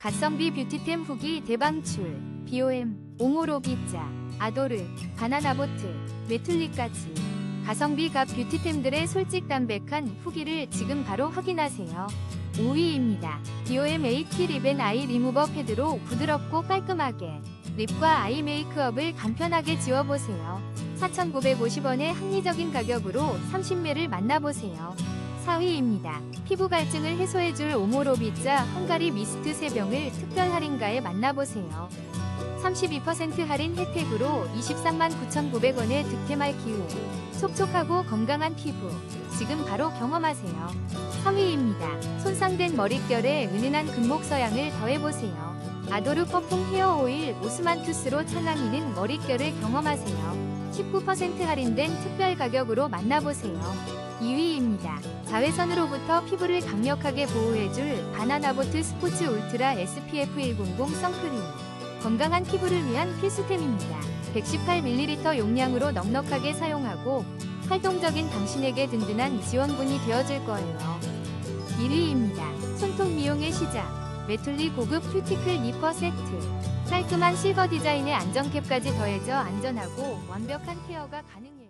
가성비 뷰티템 후기 대방출 BOM, 옹호로비자, 아도르, 바나나보트, 메툴리까지 가성비 값 뷰티템들의 솔직 담백한 후기를 지금 바로 확인하세요. 5위입니다. BOM AT 립앤 아이 리무버 패드로 부드럽고 깔끔하게 립과 아이 메이크업을 간편하게 지워보세요. 4,950원의 합리적인 가격으로 30매를 만나보세요. 4위입니다. 피부 갈증을 해소해줄 오모로비자 헝가리 미스트 3병을 특별 할인가에 만나보세요. 32% 할인 혜택으로 23만 9,900원의 득템할 기회. 촉촉하고 건강한 피부. 지금 바로 경험하세요. 3위입니다. 손상된 머릿결에 은은한 금목 서양을 더해보세요. 아도르 퍼퓸 헤어 오일 오스만 투스로 찰랑이는 머릿결을 경험하세요. 19% 할인된 특별 가격으로 만나보세요. 2위입니다. 자외선으로부터 피부를 강력하게 보호해줄 바나나보트 스포츠 울트라 SPF 100 선크림. 건강한 피부를 위한 필수템입니다. 118ml 용량으로 넉넉하게 사용하고 활동적인 당신에게 든든한 지원군이 되어줄 거예요. 1위입니다. 손톱 미용의 시작. 메툴리 고급 큐티클 니퍼 세트. 깔끔한 실버 디자인의 안정캡까지 더해져 안전하고 완벽한 케어가 가능해요.